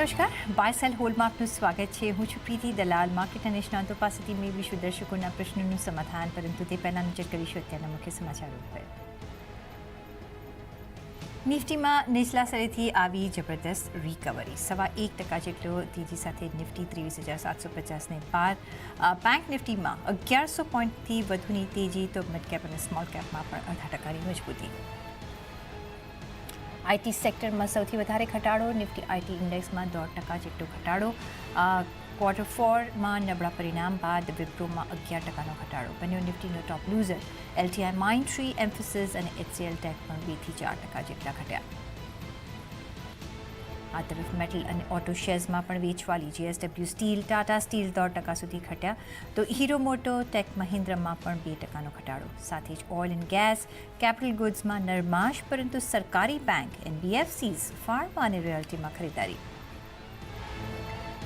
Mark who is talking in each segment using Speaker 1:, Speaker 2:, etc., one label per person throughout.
Speaker 1: નમસ્કાર. બાયસેલ હોલમાં આપનું સ્વાગત છે. હું છું પ્રીતિ દલાલ. માર્કેટ અને નિષ્ણાંતો પાસેથી મેળવીશું દર્શકોના પ્રશ્નોનું સમાધાન, પરંતુ તે પહેલાં નજર કરીશું અત્યારના મુખ્ય સમાચારો પર નિફ્ટીમાં નીચલા સ્તરેથી આવી જબરદસ્ત રિકવરી સવા એક ટકા જેટલો તેજી સાથે નિફ્ટી ત્રેવીસ હજાર સાતસો પચાસને પાર. બેંક નિફ્ટીમાં અગિયારસો પોઈન્ટથી વધુની તેજી, તો મિડ કેપ અને સ્મોલ કેપમાં પણ અઢાર ટકાની મજબૂતી. આઈટી સેક્ટરમાં સૌથી વધારે ઘટાડો, નિફ્ટી આઈટી ઇન્ડેક્સમાં દોઢ ટકા જેટલો ઘટાડો. ક્વાર્ટર ફોરમાં નબળા પરિણામ બાદ વિપ્રોમાં અગિયાર ટકાનો ઘટાડો બન્યો. નિફ્ટીનો top loser, LTI, Mind Tree, Mphasis અને એચસીએલ ટેક પણ બેથી ચાર ટકા જેટલા ઘટ્યા. આ તરફ મેટલ અને ઓટો શેર્સમાં પણ વેચવાલી. જીએસડબલ્યુ સ્ટીલ, ટાટા સ્ટીલ દોઢ ટકા સુધી ઘટ્યા. તો હીરો મોટો ટેક મહિન્દ્રામાં પણ બે ટકાનો ઘટાડો. સાથે જ ઓઇલ એન્ડ ગેસ, કેપિટલ ગુડ્સમાં નરમાશ, પરંતુ સરકારી બેંક એનબીએફસીઝ ફાર્મા અને રોયલ્ટીમાં ખરીદારી.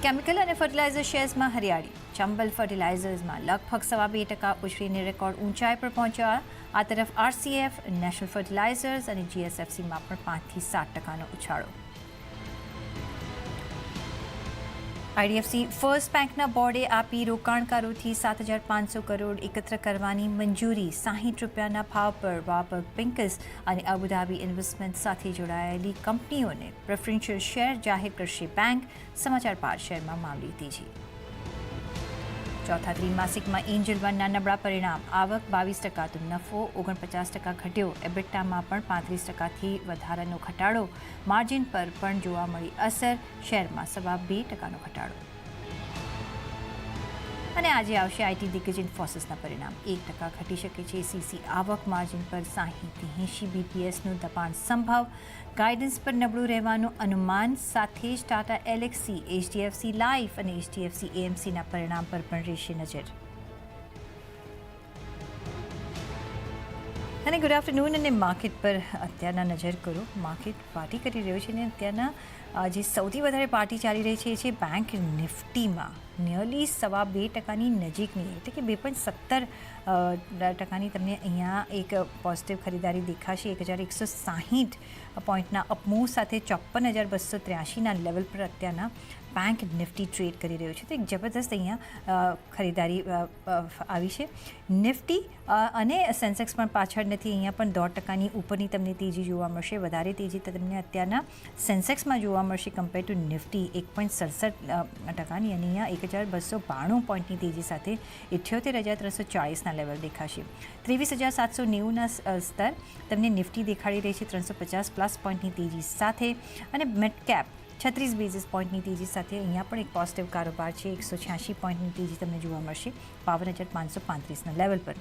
Speaker 1: કેમિકલ અને ફર્ટિલાઇઝર શેર્સમાં હરિયાળી. ચંબલ ફર્ટિલાઇઝર્સમાં લગભગ સવા બે ટકા ઉછળીને રેકોર્ડ ઊંચાઈ પર પહોંચ્યા. આ તરફ આરસીએફ નેશનલ ફર્ટિલાઇઝર્સ અને જીએસએફસીમાં પણ પાંચથી સાત ટકાનો ઉછાળો. આઈડીએફસી ફર્સ્ટ બેંકના બોર્ડે આપી રોકાણકારોથી સાત હજાર પાંચસો કરોડ એકત્ર કરવાની મંજૂરી, સાહીઠ રૂપિયાના ભાવ પર વાપક પિંકસ અને અબુધાબી ઇન્વેસ્ટમેન્ટ સાથે જોડાયેલી કંપનીઓને પ્રેફરન્શિયલ શેર જાહેર કરશે બેંક સમાચાર પાર શેરમાં મામલી તેજી. ચોથા ત્રિમાસિકમાં એન્જલ વનના નબળા પરિણામ. આવક બાવીસ ટકા, તો નફો ઓગણપચાસ ટકા ઘટ્યો. એબિટામાં પણ પાંત્રીસ ટકાથી વધારાનો ઘટાડો. માર્જિન પર પણ જોવા મળી અસર. શેરમાં સવા બે ટકાનો ઘટાડો. અને આજે આવશે આઈટી દિગ્ગજ ઇન્ફોસિસના પરિણામ. એક ટકા ઘટી શકે છે. સીસી આવક માર્જિન પર સાહીથી એંશી બીપીએસનું દબાણ સંભવ. ગાઈડન્સ પર નબળું રહેવાનું અનુમાન સાથે જ ટાટા એલેક્સી એચડીએફસી લાઈફ અને એચડીએફસી એએમસીના પરિણામ પર પણ રહેશે નજર. અને ગુડ આફ્ટરનૂન અને માર્કેટ પર અત્યારના નજર કરો. માર્કેટ પાર્ટી કરી રહ્યો છે અને અત્યારના જે સૌથી વધારે પાર્ટી ચાલી રહી છે એ છે બેંક નિફ્ટીમાં. નિયરલી સવા બે ટકાની નજીકની, એટલે કે બે પોઈન્ટ સત્તર ટકાની તમને અહીંયા એક પોઝિટિવ ખરીદારી દેખાશે. એક હજાર એકસો સાહીઠ પોઈન્ટના અપમૂવ સાથે ચોપ્પન હજાર બસો ત્ર્યાસીના લેવલ પર અત્યારના બેંક નિફ્ટી ટ્રેડ કરી રહ્યો છે. તો એક જબરદસ્ત અહીંયા ખરીદારી આવી છે. નિફ્ટી અને સેન્સેક્સ પણ પાછળ નથી, અહીંયા પણ દોઢ ટકાની ઉપરની તમને તેજી જોવા મળશે. વધારે તેજી તમને અત્યારના સેન્સેક્સમાં જોવા મળશે કમ્પેર ટુ નિફ્ટી એક પોઈન્ટ સડસઠ ટકાની અને અહીંયા એક હજાર બસો બાણું પોઈન્ટની તેજી સાથે ઇઠ્યોતેર હજાર ત્રણસો ચાળીસના લેવલ દેખાશે. ત્રેવીસ હજાર સાતસો નેવુંના સ્તર તમને નિફ્ટી દેખાડી રહી છે, ત્રણસો પચાસ પ્લસ પોઈન્ટની તેજી સાથે. અને મેટકેપ કેપ છત્રીસ બેઝિસ પોઈન્ટની તેજી સાથે અહીંયા પણ એક પોઝિટિવ કારોબાર છે. એકસો છ્યાસી પોઈન્ટની તેજી તમને જોવા મળશે. બાવન હજાર પાંચસો પાંત્રીસના લેવલ પર.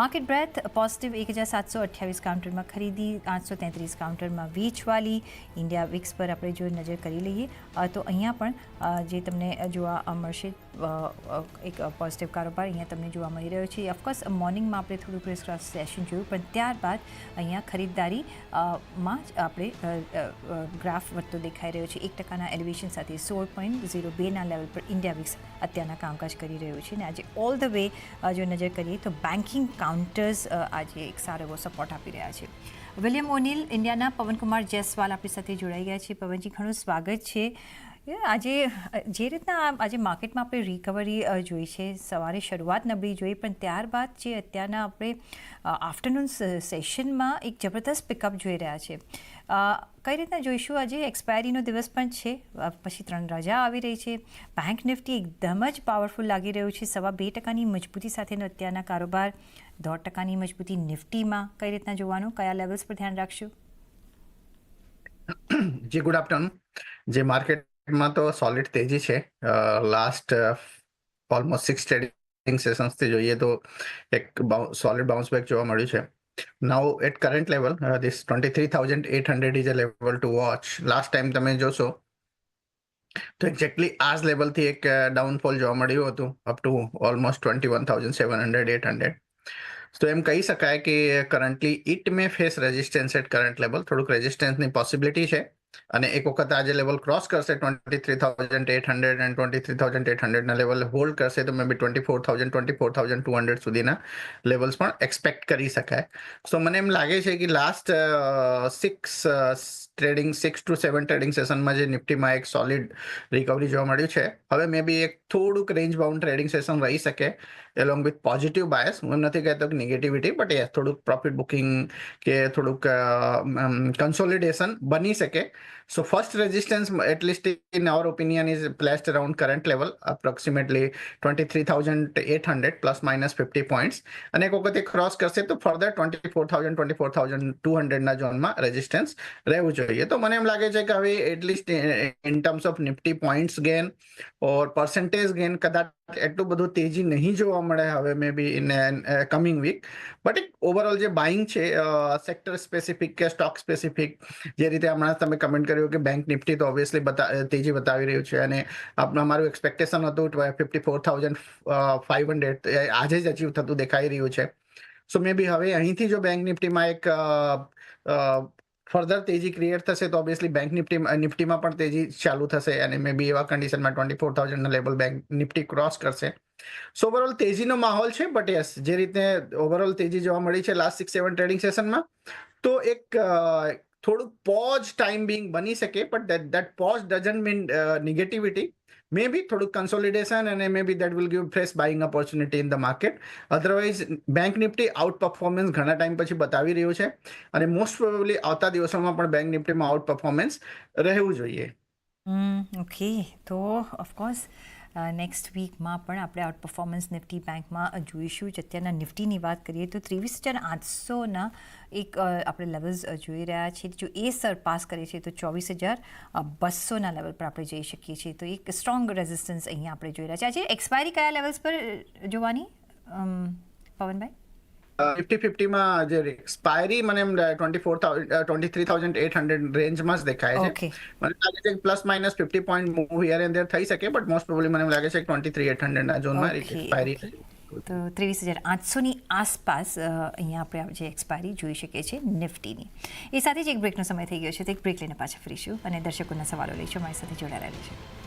Speaker 1: માર્કેટ બ્રેથ પોઝિટિવ એક હજાર સાતસો અઠ્યાવીસ કાઉન્ટરમાં ખરીદી, આઠસો તેત્રીસ કાઉન્ટરમાં વેચવાલી. ઇન્ડિયા વિક્સ પર આપણે જો નજર કરી લઈએ તો અહીંયા પણ જે તમને જોવા મળશે એક પોઝિટિવ કારોબાર અહીંયા તમને જોવા મળી રહ્યો છે. ઓફકોર્સ મોર્નિંગમાં આપણે થોડું પ્રેસ ક્રોસ સેશન જોયું, પણ ત્યારબાદ અહીંયા ખરીદદારી માં જ આપણે ગ્રાફ વધતો દેખાઈ રહ્યો છે. એક ટકાના એલિવેશન સાથે સોળ પોઈન્ટ ઝીરો બેના લેવલ પર ઇન્ડિયા વિક્સ અત્યારના કામકાજ કરી રહ્યું છે. અને આજે ઓલ ધ વે જો નજર કરીએ તો બેન્કિંગ કાઉન્ટર્સ આજે એક સારો એવો સપોર્ટ આપી રહ્યા છે. વિલિયમ ઓનિલ ઇન્ડિયાના પવનકુમાર જયસ્વાલ આપણી સાથે જોડાઈ ગયા છે. પવનજી, ઘણું સ્વાગત છે. આજે જે રીતના આજે માર્કેટમાં આપણે રિકવરી જોઈ છે, સવારે શરૂઆત નબળી જોઈ, પણ ત્યારબાદ જે અત્યારના આપણે આફ્ટરનૂન સેશનમાં એક જબરદસ્ત પિકઅપ જોઈ રહ્યા છે. કઈ રીતના જોઈશું? આજે એક્સપાયરીનો દિવસ પણ છે પછી ત્રણ રજા આવી રહી છે. બેંક નિફ્ટી એકદમ જ પાવરફુલ લાગી રહ્યું છે. સવા બે ટકાની મજબૂતી સાથેનો અત્યારના કારોબાર. દોઢ ટકાની મજબૂતી નિફ્ટીમાં કઈ રીતના જોવાનું? કયા લેવલ્સ પર ધ્યાન રાખશું?
Speaker 2: જી ગુડ આફ્ટરનૂન જે માર્કેટમાં તો સોલિડ તેજી છે. લાસ્ટ ઓલમોસ્ટ સિક્સ ટ્રેડિંગ સેશન્સથી જોઈએ તો એક સોલિડ બાઉન્સ બેક જોવા મળ્યું છે. Now at current level this twenty three thousand eight hundred is a level to watch last time તમે જોશો, તો એક્ઝેક્ટલી આ જ લેવલથી એક ડાઉનફોલ જોવા મળ્યું હતું up to almost twenty one thousand seven hundred eight hundred તો એમ કહી શકાય કે currently it may face resistance at current level થોડુંક રેઝિસ્ટન્સની પોસિબિલિટી છે. અને એક વખત આજે લેવલ ક્રોસ કરશે twenty three thousand eight hundred and twenty three thousand eight હંડ્રેડના level hold કરશે, તો may be twenty four thousand twenty four thousand two hundred સુધીના લેવલ્સ પણ એક્સપેક્ટ કરી શકાય. સો મને એમ લાગે છે કે last six trading six to seven trading સેશનમાં જે નિફ્ટીમાં એક સોલિડ રિકવરી જોવા મળ્યું છે. હવે મે બી એક થોડુંક રેન્જ બાઉન્ડ ટ્રેડિંગ સેશન રહી શકે એલોંગ વિથ પોઝિટિવ બાયસ હું નથી કહેતો કે નેગેટિવિટી બટ યસ થોડુંક પ્રોફિટ બુકિંગ કે થોડુંક કન્સોલિડેશન બની શકે. So first resistance at least in our opinion is placed around current level approximately twenty three thousand eight hundred plus minus fifty points અને એક વખતે ક્રોસ કરશે, તો further twenty four thousand twenty four thousand two હંડ્રેડના ઝોનમાં resistance રહેવું જોઈએ. તો મને એમ લાગે છે કે હવે at least in terms of Nifty points gain or percentage gain કદાચ એટલું બધું તેજી નહીં જોવા મળે હવે may be in coming week but એક ઓવરઓલ જે બાઇંગ છે સેક્ટર સ્પેસિફિક કે સ્ટોક સ્પેસિફિક જે રીતે હમણાં તમે કમેન્ટ કર્યું કે બેંક નિફ્ટી તો ઓબ્વિયસલી તેજી બતાવી રહ્યું છે અને આપણું મારું એક્સપેક્ટેશન હતું fifty four thousand five hundred આજે જ અચીવ થતું દેખાઈ રહ્યું છે. સો મે બી હવે અહીંથી જો બેંક નિફ્ટીમાં એક ફર્ધર તેજી ક્રિએટ થશે તો ઓબ્વિયસલી બેંક નિફ્ટી નિફ્ટીમાં પણ તેજી ચાલુ થશે અને મે બી એવા કન્ડિશનમાં ટ્વેન્ટી ફોર થાઉઝન્ડના લેવલ બેંક નિફ્ટી ક્રોસ કરશે. સો ઓવરઓલ તેજીનો માહોલ છે બટ યસ જે રીતે ઓવરઓલ તેજી જોવા મળી છે લાસ્ટ સિક્સ સેવન ટ્રેડિંગ સેશનમાં તો એક થોડુંક પોઝ ટાઈમ બિંગ બની શકે but that pause doesn't mean negativity થોડુંક કન્સોલિડેશન અને may be that will give fresh buying opportunity in the market otherwise bank Nifty out performance ઘણા ટાઈમ પછી બતાવી રહ્યું છે. અને મોસ્ટ પ્રોબેબલી આવતા દિવસોમાં પણ બેંક નિફ્ટીમાં આઉટ પરફોર્મન્સ રહેવું જોઈએ.
Speaker 1: ઓકે તો ઓફકોર્સ નેક્સ્ટ વીકમાં પણ આપણે આઉટ પરફોર્મન્સ નિફ્ટી બેંકમાં જોઈશું. જ અત્યારના નિફ્ટીની વાત કરીએ તો ત્રેવીસ હજાર આઠસોના એક આપણે લેવલ્સ જોઈ રહ્યા છીએ. જો એ સરપાસ કરે છે તો ચોવીસ હજાર બસોના લેવલ પર આપણે જઈ શકીએ છીએ. તો એક સ્ટ્રોંગ રેઝિસ્ટન્સ અહીંયા આપણે જોઈ રહ્યા છીએ. આજે એક્સપાયરી કયા લેવલ્સ પર જોવાની? પવનભાઈ?
Speaker 2: ફિફ્ટી ફિફ્ટીમાં જે એક્સપાયરી મને એમ twenty four twenty three thousand eight hundred રેન્જમાં જ દેખાય છે. મને લાગે છે plus minus fifty point move here and there થઈ શકે બટ મોસ્ટ પ્રોબ્લી મને લાગે છે ટ્વેન્ટી થ્રી એટ હંડ્રેડના ઝોનમાં એક્સપાયરી
Speaker 1: તો ત્રેવીસ હજાર આઠસોની આસપાસ અહીંયા આપણે જે એક્સપાયરી જોઈ શકીએ છીએ નિફ્ટીની. એ સાથે જ એક બ્રેકનો સમય થઈ ગયો છે તો એક બ્રેક લઈને પાછા ફરીશું અને દર્શકોના સવાલો લઈશું. મારી સાથે જોડાયેલા રહીશું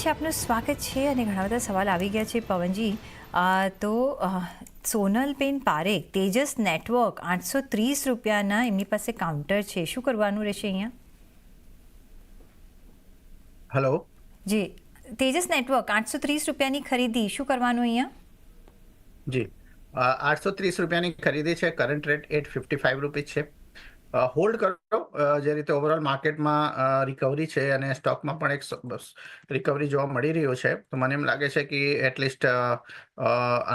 Speaker 1: પછી આપનું સ્વાગત છે અને ઘણા બધા સવાલ આવી ગયા છે પવનજી. તો સોનલબેન પારેખ તેજસ નેટવર્ક આઠસો ત્રીસ રૂપિયાના એમની પાસે કાઉન્ટર છે. શું કરવાનું રહેશે અહીંયા?
Speaker 2: હેલો
Speaker 1: જી. તેજસ નેટવર્ક આઠસો ત્રીસ રૂપિયાની ખરીદી. શું કરવાનું અહીંયા?
Speaker 2: જી. આઠસો ત્રીસ રૂપિયાની ખરીદી છે. Current rate at fifty five rupees છે. હોલ્ડ કરો. જે રીતે ઓવરઓલ માર્કેટમાં રિકવરી છે અને સ્ટોકમાં પણ એક રિકવરી જોવા મળી રહ્યો છે. તો મને એમ લાગે છે કે એટલીસ્ટ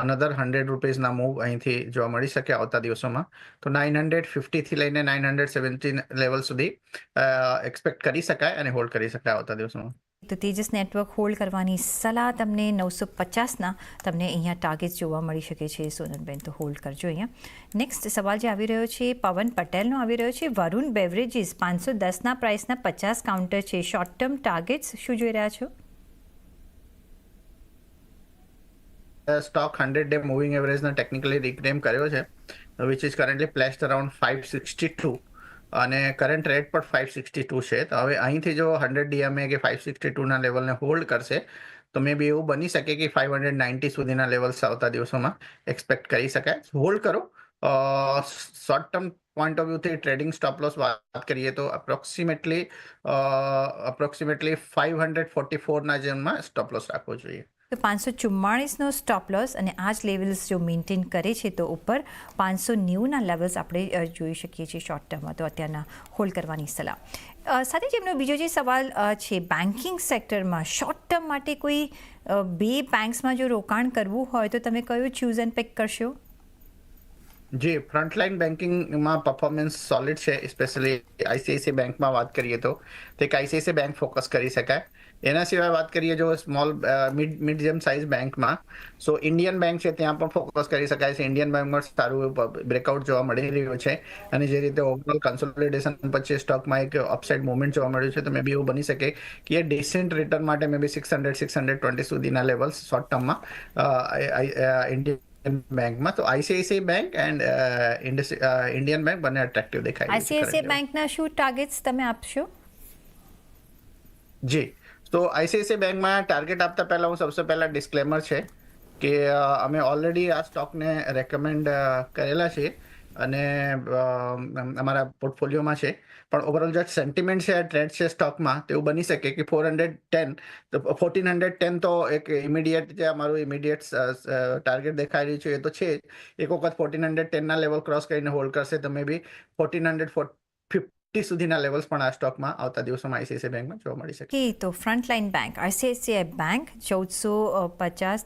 Speaker 2: અનધર હંડ્રેડ રૂપીઝના મૂવ અહીંથી જોવા મળી શકે આવતા દિવસોમાં. તો નાઇન હંડ્રેડ ફિફ્ટીથી લઈને નાઇન હંડ્રેડ સેવન્ટી લેવલ સુધી એક્સપેક્ટ કરી શકાય અને હોલ્ડ કરી શકાય આવતા દિવસોમાં.
Speaker 1: તો તેજસ નેટવર્ક હોલ્ડ કરવાની સલાહ તમને નવસો પચાસના તમને અહીંયા ટાર્ગેટ જોવા મળી શકે છે. સોનલબેન, તો હોલ્ડ કરજો અહીંયા. નેક્સ્ટ સવાલ જે આવી રહ્યો છે, પવન પટેલનો આવી રહ્યો છે. વરુણ બેવરેજીસ પાંચસો દસના પ્રાઇસના પચાસ કાઉન્ટર છે. શોર્ટ ટર્મ ટાર્ગેટ્સ શું જોઈ રહ્યા છો?
Speaker 2: સ્ટોક હંડ્રેડ ડે મૂવિંગ એવરેજને ટેકનિકલી રિક્લેમ કર્યો છે which is currently placed around five sixty two અને કરંટ રેટ પણ ફાઇવ સિક્સટી ટુ છે. તો હવે અહીંથી જો હંડ્રેડ ડીએમએ કે ફાઇવ સિક્સટી ટુના લેવલને હોલ્ડ કરશે, તો મે બી એવું બની શકે કે ફાઇવ હંડ્રેડ નાઇન્ટી સુધીના લેવલ્સ આવતા દિવસોમાં એક્સપેક્ટ કરી શકાય. હોલ્ડ કરો. શોર્ટ ટર્મ પોઈન્ટ ઓફ વ્યૂથી ટ્રેડિંગ સ્ટોપ લોસ વાત કરીએ તો approximately approximately five hundred forty ફોરના જેમમાં સ્ટોપ લોસ રાખવો જોઈએ.
Speaker 1: તો પાંચસો ચુમ્માળીસનો સ્ટોપ લોસ અને આ જ લેવલ્સ જો મેન્ટેન કરે છે તો ઉપર પાંચસો નેવુંના લેવલ્સ આપણે જોઈ શકીએ છીએ શોર્ટ ટર્મમાં તો અત્યારના હોલ્ડ કરવાની સલાહ. સાથે જ એમનો બીજો જે સવાલ છે બેન્કિંગ સેક્ટરમાં શોર્ટ ટર્મ માટે કોઈ બે બેંક્સમાં જો રોકાણ કરવું હોય તો તમે કયું ચૂઝ એન્ડ પેક કરશો?
Speaker 2: જી ફ્રન્ટલાઇન બેન્કિંગમાં પરફોર્મન્સ સોલિડ છે સ્પેશિયલી આઈસીઆઈસીઆઈ બેંકમાં વાત કરીએ તો. તે આઈસીઆઈસીઆઈ બેંક ફોકસ કરી શકાય. એના સિવાય વાત કરીએ જો સ્મોલ મિડ મીડિયમ સાઇઝ બેંકમાં સો ઇન્ડિયન બેંક છે, ત્યાં પણ ફોકસ કરી શકાય છે. ઇન્ડિયન બેંકમાં સારું બ્રેકઆઉટ જોવા મળી રહ્યું છે. અને જે રીતે ઓવરઓલ કન્સોલિડેશન પછી સ્ટોકમાં એક અપસાઇડ મુવમેન્ટ જોવા મળ્યું છે, તો મે બી એવું બની શકે કે એ ડિસેન્ટ રિટર્ન માટે may be six hundred six hundred twenty સુધીના લેવલ્સ શોર્ટ ટર્મમાં ઇન્ડિયન બેંકમાં તો ICICI bank and Indian bank બંને અટ્રેક્ટિવ દેખાય
Speaker 1: આઈસીઆઈસીઆઈ બેંકના શું ટાર્ગેટ્સ તમે આપશો?
Speaker 2: જી. તો આઈસીઆઈસીઆઈ બેંકમાં ટાર્ગેટ આપતા પહેલા હું સૌથી પહેલા ડિસ્ક્લેમર છે કે અમે ઓલરેડી આ સ્ટોકને રેકમેન્ડ કરેલા છે અને અમારા પોર્ટફોલિયોમાં છે. પણ ઓવરઓલ જે સેન્ટિમેન્ટ છે ટ્રેડ છે સ્ટોકમાં તેવું બની શકે કે ફોર હંડ્રેડ ટેન તો ફોર્ટીન હંડ્રેડ ટેન તો એક ઇમિડિયેટ જે અમારું ઇમિડિયેટ ટાર્ગેટ દેખાઈ રહ્યું છે, એ તો છે. એક વખત ફોર્ટીન હંડ્રેડ ટેનના લેવલ ક્રોસ કરીને હોલ્ડ કરશે તો may be fourteen hundred fifty સુધીના લેવલ્સ પણ આ સ્ટોકમાં આવતા દિવસોમાં આઈસીઆઈસીઆઈ બેંકમાં જોવા મળી શકે.
Speaker 1: તો ફ્રન્ટલાઇન બેંક આઈસીઆઈસીઆઈ બેંક ચૌદસો પચાસ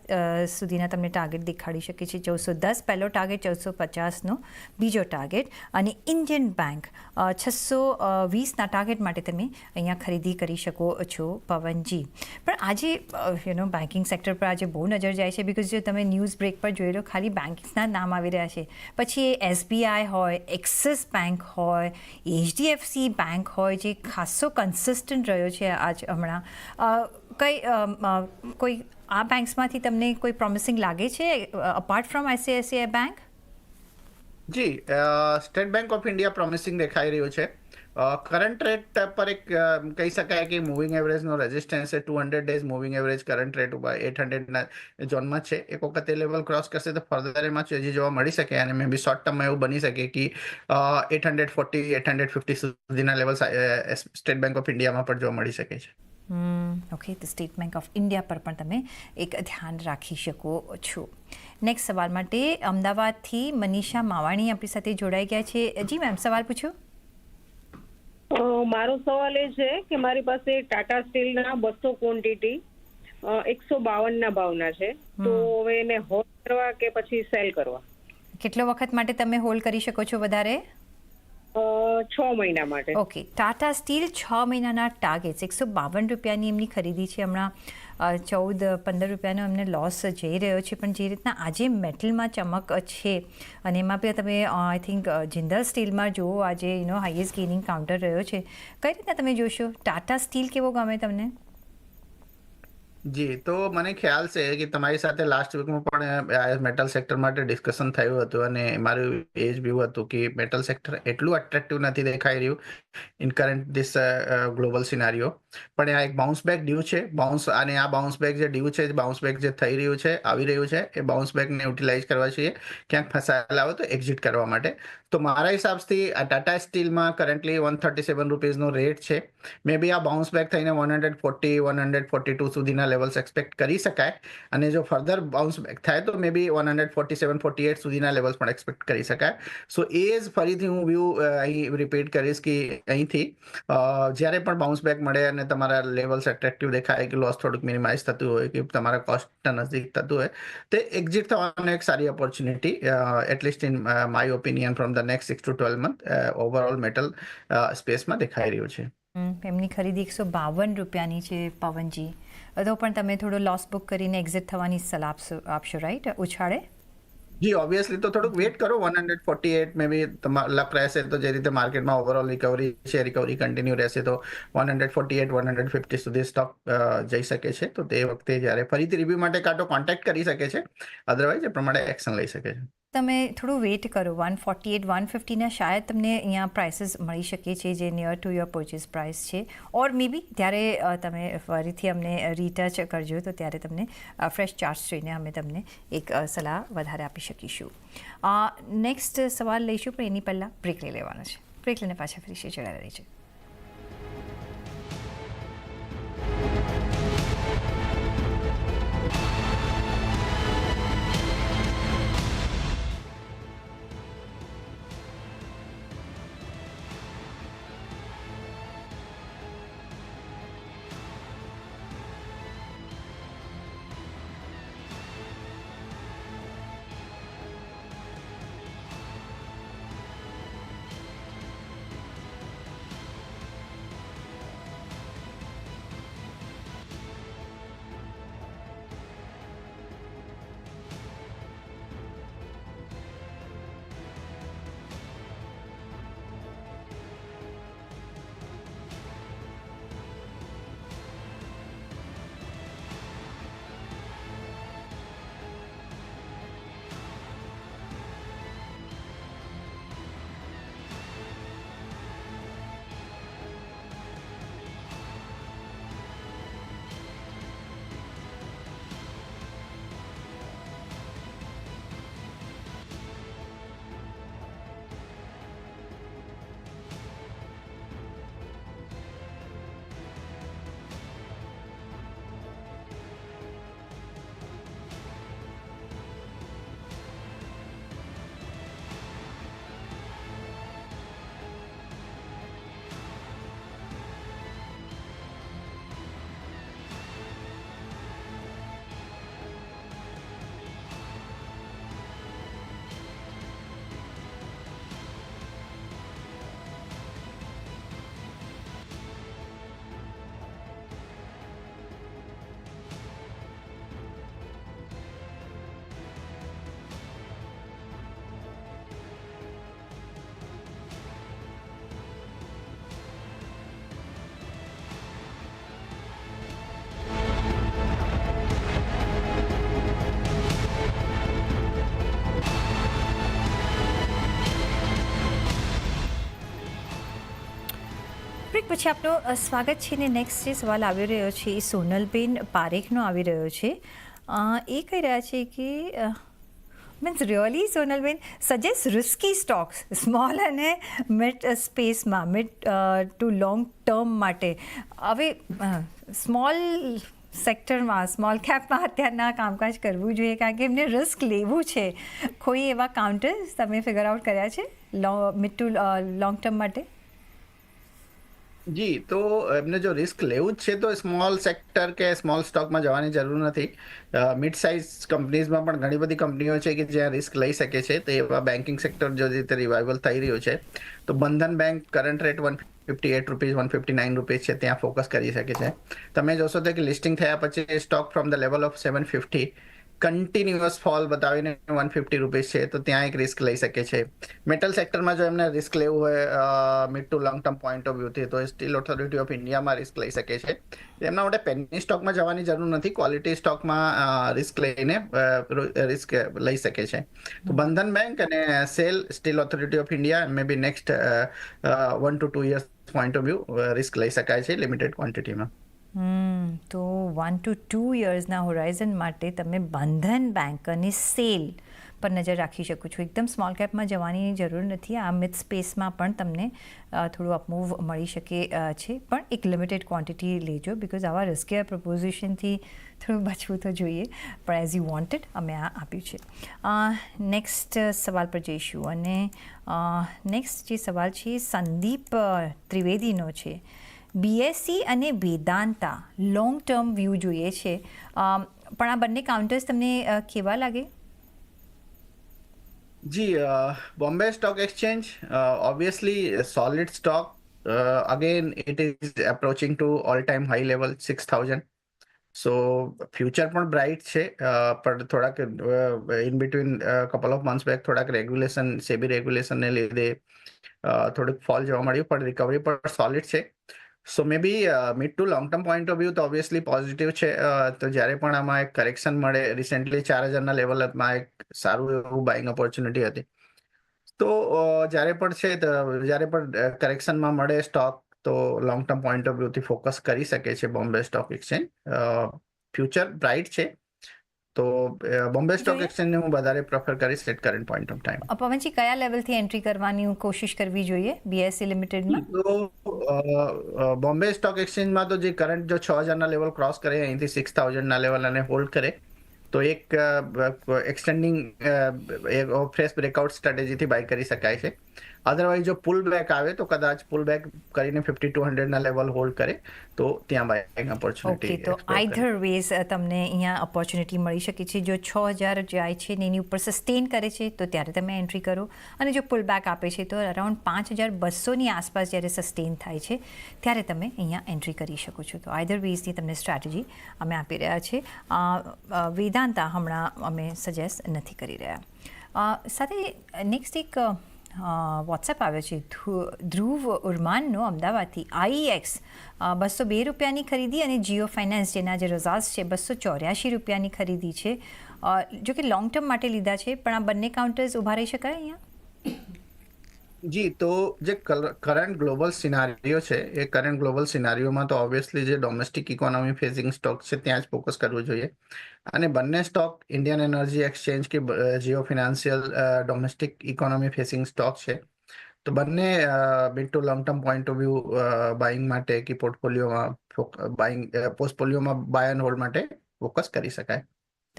Speaker 1: સુધીના તમને ટાર્ગેટ દેખાડી શકે છે. ચૌદસો દસ, પહેલો ટાર્ગેટ ચૌદસો પચાસનો, બીજો ટાર્ગેટ અને ઇન્ડિયન બેંક છસો વીસના ટાર્ગેટ માટે તમે અહીંયા ખરીદી કરી શકો છો પવનજી. પણ આજે યુ નો બેન્કિંગ સેક્ટર પર આજે બહુ નજર જાય છે બિકોઝ જો તમે ન્યૂઝ બ્રેક પર જોઈ લો, ખાલી બેંક્સના નામ આવી રહ્યા છે. પછી એ એસબીઆઈ હોય એક્સિસ બેંક હોય એચડીએફસી બેંક હોય, જે ખાસો કન્સિસ્ટન્ટ રહ્યો છે આજ હમણાં કઈ કોઈ આ બેંક્સમાંથી તમને કોઈ પ્રોમિસિંગ લાગે છે apart from ICICI bank
Speaker 2: G State Bank of India promising દેખાઈ રહ્યું છે. કરંટ રેટ પર એક કહી શકાય કે મૂવિંગ એવરેજનો રેઝિસ્ટન્સ છે two hundred days moving average current rate ઉપર એટ હંડ્રેડના ઝોનમાં છે એક વખત એ લેવલ ક્રોસ કરશે તો ફર્ધર એમાં હજી જોવા મળી શકે અને મે બી શોર્ટ ટર્મમાં એવું બની શકે કે eight hundred forty eight hundred fifty સુધીના લેવલ સ્ટેટ બેંક ઓફ ઇન્ડિયામાં પણ જોવા મળી શકે છે
Speaker 1: ઓકે તો સ્ટેટ બેંક ઓફ ઇન્ડિયા પર પણ તમે એક ધ્યાન રાખી શકો છો નેક્સ્ટ સવાલ માટે અમદાવાદથી મનીષા માવાણી આપણી સાથે જોડાઈ ગયા છે જી મેમ સવાલ પૂછો
Speaker 3: અ, મારો સવાલ એ છે કે મારી પાસે ટાટા સ્ટીલના બસો ક્વોન્ટિટી એકસો બાવનના ભાવના છે. તો હવે એને હોલ્ડ કરવા કે પછી સેલ કરવા?
Speaker 1: કેટલો વખત માટે તમે હોલ્ડ કરી શકો છો વધારે?
Speaker 3: છ મહિના માટે.
Speaker 1: ઓકે. ટાટા સ્ટીલ છ મહિનાના ટાર્ગેટ્સ એકસો બાવન રૂપિયાની એમની ખરીદી છે હમણાં. ચૌદ, પંદર રૂપિયાનો એમને લોસ જઈ રહ્યો છે. પણ જે રીતના આજે મેટલમાં ચમક છે અને એમાં બી તમે આઈ થિંક જિંદલ સ્ટીલમાં જુઓ, આજે યુનો હાઈએસ્ટ ગેનિંગ કાઉન્ટર રહ્યો છે. કઈ રીતના તમે જોશો? ટાટા સ્ટીલ કેવો ગમે તમને?
Speaker 2: જી, તો મને ખ્યાલ છે કે તમારી સાથે લાસ્ટ વીકમાં પણ મેટલ સેક્ટર માટે ડિસ્કશન થયું હતું અને મારું એ જ વ્યૂ હતું કે મેટલ સેક્ટર એટલું અટ્રેક્ટિવ નથી દેખાઈ રહ્યું in current this global scenario પણ આ એક બાઉન્સ બેક ડ્યુ છે. બાઉન્સ અને આ બાઉન્સ બેક જે ડ્યુ છે બાઉન્સ બેક જે થઈ રહ્યું છે, આવી રહ્યું છે, એ બાઉન્સ બેકને યુટિલાઇઝ કરવા જોઈએ ક્યાંક ફસાયેલા હોય તો એક્ઝિટ કરવા માટે. તો મારા હિસાબથી આ ટાટા સ્ટીલમાં કરન્ટલી વન થર્ટી સેવન રૂપીઝનો રેટ છે. મે બી આ બાઉન્સ બેક થઈને one hundred forty one hundred forty two સુધીના લેવલ્સ એક્સપેક્ટ કરી શકાય. અને જો ફર્ધર બાઉન્સ બેક થાય તો may be one hundred forty seven forty eight સુધીના લેવલ્સ પણ એક્સપેક્ટ કરી શકાય. સો એ જ ફરીથી હું વ્યૂ અહીં રિપીટ કરીશ કે અહીંથી જ્યારે પણ બાઉન્સ બેક મળે અને તમારા લેવલ્સ એટ્રેક્ટિવ દેખાય કે લોસ થોડુંક મિનિમાઇઝ થતું હોય કે તમારા કોસ્ટના નજીક થતું હોય, તે એક્ઝિટ થવાનો એક સારી opportunity at least in my opinion from the next six to twelve month overall metal સ્પેસમાં દેખાઈ રહ્યું છે.
Speaker 1: એમની ખરીદી એકસો બાવન રૂપિયાની છે, પવનજી. તો પણ તમે થોડો લોસ બુક કરીને એક્ઝિટ થવાની સલાહ આપશો આપશો રાઈટ ઉછાળે?
Speaker 2: જી ઓબ્વિયસલી તો થોડુંક વેટ કરો one hundred forty eight may be luck રહેશે તો જે રીતે માર્કેટમાં ઓવરઓલ રિકવરી છે રિકવરી કન્ટિન્યુ રહેશે તો one hundred forty eight one hundred fifty સુધી સ્ટોક જઈ શકે છે. તો તે વખતે જ્યારે ફરીથી રિવ્યુ માટે કાં તો કોન્ટેક્ટ કરી શકે છે. અધરવાઇઝ એ પ્રમાણે એક્શન લઈ શકે છે.
Speaker 1: તમે થોડું વેઇટ કરો. વન ફોર્ટી એટ વન ફિફ્ટીના શાયદ તમને અહીંયા પ્રાઇસીસ મળી શકે છે જે near to your purchase price છે. ઓર મે બી ત્યારે તમે ફરીથી અમને રીટચ કરજો તો ત્યારે તમને ફ્રેશ ચાર્જ જોઈને અમે તમને એક સલાહ વધારે આપી શકીશું. નેક્સ્ટ સવાલ લઈશું પણ એની પહેલાં બ્રેક લઈ લેવાનો છે. બ્રેક લઈને પાછા ફરીશું જોડાયેલા રહીશું પછી આપનું સ્વાગત છે ને નેક્સ્ટ જે સવાલ આવી રહ્યો છે એ સોનલબેન પારેખનો આવી રહ્યો છે. એ કહી રહ્યા છે કે મીન્સ રિયલી સોનલબેન સજેસ્ટ રિસ્કી સ્ટોક્સ સ્મોલ અને મિડ સ્પેસમાં મિડ ટુ લોંગ ટર્મ માટે. હવે સ્મોલ સેક્ટરમાં સ્મોલ કેપમાં અત્યારના કામકાજ કરવું જોઈએ કારણ કે એમને રિસ્ક લેવું છે. કોઈ એવા કાઉન્ટર્સ તમે ફિગર આઉટ કર્યા છે? લો મિડ ટુ લોંગ ટર્મ માટે?
Speaker 2: જી, તો એમને જો રિસ્ક લેવું જ છે, તો સ્મોલ સેક્ટર કે સ્મોલ સ્ટોકમાં જવાની જરૂર નથી. મિડ સાઇઝ કંપનીઝમાં પણ ઘણી બધી કંપનીઓ છે કે જ્યાં રિસ્ક લઈ શકે છે, તો એવા બેન્કિંગ સેક્ટર જો રીતે રિવાઇવલ થઈ રહ્યું છે, તો Bandhan bank current rate one fifty eight rupees one fifty nine rupees છે, ત્યાં ફોકસ કરી શકે છે. તમે જોશો તો કે લિસ્ટિંગ થયા પછી stock from the level of seven fifty continuous fall બતાવીને વન ફિફ્ટી રૂપીઝ છે, તો ત્યાં એક રિસ્ક લઈ શકે છે. મેટલ સેક્ટરમાં જો એમને રિસ્ક લેવું હોય mid to long term point of વ્યૂથી તો સ્ટીલ ઓથોરિટી ઓફ ઇન્ડિયામાં રિસ્ક લઈ શકે છે. એમના માટે પેની સ્ટોકમાં જવાની જરૂર નથી ક્વોલિટી સ્ટોકમાં રિસ્ક લઈને રિસ્ક લઈ શકે છે. તો બંધન બેંક અને SAIL steel authority of India may be next one two two years point of view risk લઈ શકાય છે લિમિટેડ ક્વોન્ટિટીમાં
Speaker 1: તો વન ટુ ટુ યર્સના હોરાઇઝન માટે તમે બંધન બેંક અને સેલ પર નજર રાખી શકું છું. એકદમ સ્મોલ કેપમાં જવાની જરૂર નથી. આ મિડ સ્પેસમાં પણ તમને થોડું અપમૂવ મળી શકે છે. પણ એક લિમિટેડ ક્વોન્ટિટી લેજો બિકોઝ આવા રિસ્કીયર પ્રપોઝિશનથી થોડું બચવું તો જોઈએ. પણ એઝ યુ વોન્ટેડ અમે આ આપ્યું છે. નેક્સ્ટ સવાલ પર જઈશું. અને નેક્સ્ટ જે સવાલ છે સંદીપ ત્રિવેદીનો છે. બીએસસી અને વેદાંતા લોંગ ટર્મ વ્યૂ જોઈએ છે. પણ આ બંને કાઉન્ટર્સ તમને કેવા લાગે?
Speaker 2: જી Bombay stock exchange obviously solid stock again it is approaching to all time high level six thousand so future પણ બ્રાઇટ છે પણ થોડાક in between couple of months back થોડાક રેગ્યુલેશન સેબી રેગ્યુલેશનને લીધે થોડુંક ફોલ જોવા મળ્યું, પણ રિકવરી પણ સોલિડ છે. So may be mid to long term point of view તો ઓબ્વિયસલી પોઝિટિવ છે. તો જ્યારે પણ આમાં એક કરેક્શન મળે રિસેન્ટલી ચાર હજારના લેવલમાં એક સારું એવું બાઇંગ ઓપોર્ચ્યુનિટી હતી. તો જ્યારે પણ છે જ્યારે પણ કરેક્શનમાં મળે સ્ટોક તો લોંગ ટર્મ પોઈન્ટ ઓફ વ્યૂથી ફોકસ કરી શકે છે Bombay stock exchange future bright છે. તો બોમ્બે સ્ટોક. એક્સચેન્જને હું વધારે પ્રેફર કરીશ at current point of time
Speaker 1: પવનજી કયા લેવલથી એન્ટ્રી કરવાની કોશિશ કરવી જોઈએ બીએસસી લિમિટેડમાં
Speaker 2: તો અ, અ, બોમ્બે સ્ટોક એક્સચેન્જમાં તો જે કરંટ જો છ હજારના લેવલ ક્રોસ કરે અહીંથી સિક્સ થાઉઝન્ડના લેવલ અને હોલ્ડ કરે તો એક એક્સટેન્ડિંગ ફ્રેશ બ્રેકઆઉટ સ્ટ્રેટેજીથી બાય કરી શકાય છે. અધરવાઇઝ જો પુલ બેક આવે તો કદાચ પુલ બેક કરીને ફિફ્ટી ટુ હંડ્રેડના લેવલ હોલ્ડ કરે તો ત્યાં બાઇંગ
Speaker 1: ઓકે
Speaker 2: ઓપોર્ચ્યુનિટી
Speaker 1: તો આઈધર વેઝ તમને અહીંયા ઓપોર્ચ્યુનિટી મળી શકે છે. જો છ હજાર જાય છે ને એની ઉપર સસ્ટેન કરે છે તો ત્યારે તમે એન્ટ્રી કરો. અને જો પુલ બેક આપે છે તો અરાઉન્ડ પાંચ હજાર બસોની આસપાસ જ્યારે સસ્ટેન થાય છે ત્યારે તમે અહીંયા એન્ટ્રી કરી શકો છો. તો આઈધર વેઝની તમને સ્ટ્રેટેજી અમે આપી રહ્યા છે. વેદાંતા હમણાં અમે સજેસ્ટ નથી કરી રહ્યા. સાથે નેક્સ્ટ એક વોટ્સએપ આવ્યો છે ધ્રુવ ઉર્માનનો અમદાવાદથી આઈએક્સ બસો બે રૂપિયાની ખરીદી અને જીઓ ફાઇનાન્સ જેના જે રિઝલ્ટ છે બસો ચોર્યાસી રૂપિયાની ખરીદી છે જો કે લોંગ ટર્મ માટે લીધા છે પણ આ બંને કાઉન્ટર્સ ઊભા રહી શકાય અહીંયા
Speaker 2: જી, તો જે કરંટ ગ્લોબલ સિનારીઓ છે, એ કરંટ ગ્લોબલ સિનારીઓમાં તો ઓબ્વિયસલી જે ડોમેસ્ટિક ઇકોનોમી ફેસિંગ સ્ટોક છે, ત્યાં જ ફોકસ કરવું જોઈએ. અને બંને સ્ટોક ઇન્ડિયન એનર્જી એક્સચેન્જ કે Jio financial domestic economy facing stock છે. તો બંને mid to long term point of view buying માટે કે પોર્ટફોલિયોમાં બાઇંગ પોર્ટફોલિયોમાં બાય એન્ડ હોલ્ડ માટે ફોકસ કરી શકાય.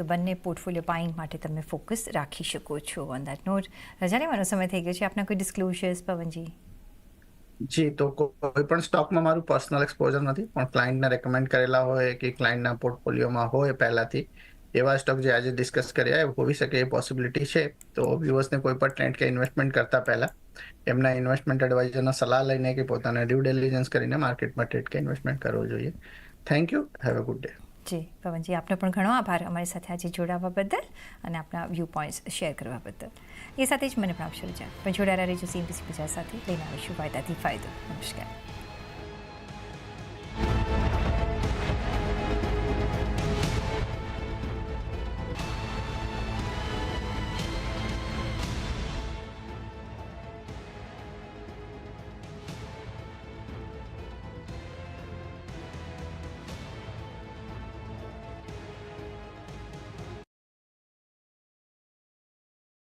Speaker 1: તો બંને પોર્ટફોલિયો બાઇંગ માટે તમે ફોકસ રાખી શકો છો ઓન ધેટ નોટ રજા લેવાનો સમય થઈ ગયો છે. આપના કોઈ ડિસ્ક્લોઝર્સ પવનજી?
Speaker 2: જી, તો કોઈ પણ સ્ટોકમાં મારું પર્સનલ એક્સપોઝર નથી, પણ ક્લાયન્ટને રેકમેન્ડ કરેલા હોય કે ક્લાયન્ટના પોર્ટફોલિયોમાં હોય પહેલાથી, એવા સ્ટોક જે આજે ડિસ્કસ કર્યા, એ હોવી શકે, એ પોસિબિલિટી છે. તો વ્યુઅર્સને કોઈ પણ ટ્રેન્ડ કે ઇન્વેસ્ટમેન્ટ કરતા પહેલા, એમના ઇન્વેસ્ટમેન્ટ એડવાઇઝરના સલાહ લઈને કે પોતાના ડ્યુ ડેલિજન્સ કરીને માર્કેટમાં ટ્રેડ કે ઇન્વેસ્ટમેન્ટ કરવું જોઈએ. Thank you have a good day
Speaker 1: જી, પવનજી, આપનો પણ ઘણો આભાર અમારી સાથે આજે જોડાવા બદલ અને આપના વ્યૂ પોઈન્ટ્સ શેર કરવા બદલ. એ સાથે જ મને પણ આપશો વિચાર પણ જોડાયા રહેજો સીએમપીસી ગુજરાત સાથે. લઈને આવીશું વાયદાથી ફાયદો. નમસ્કાર.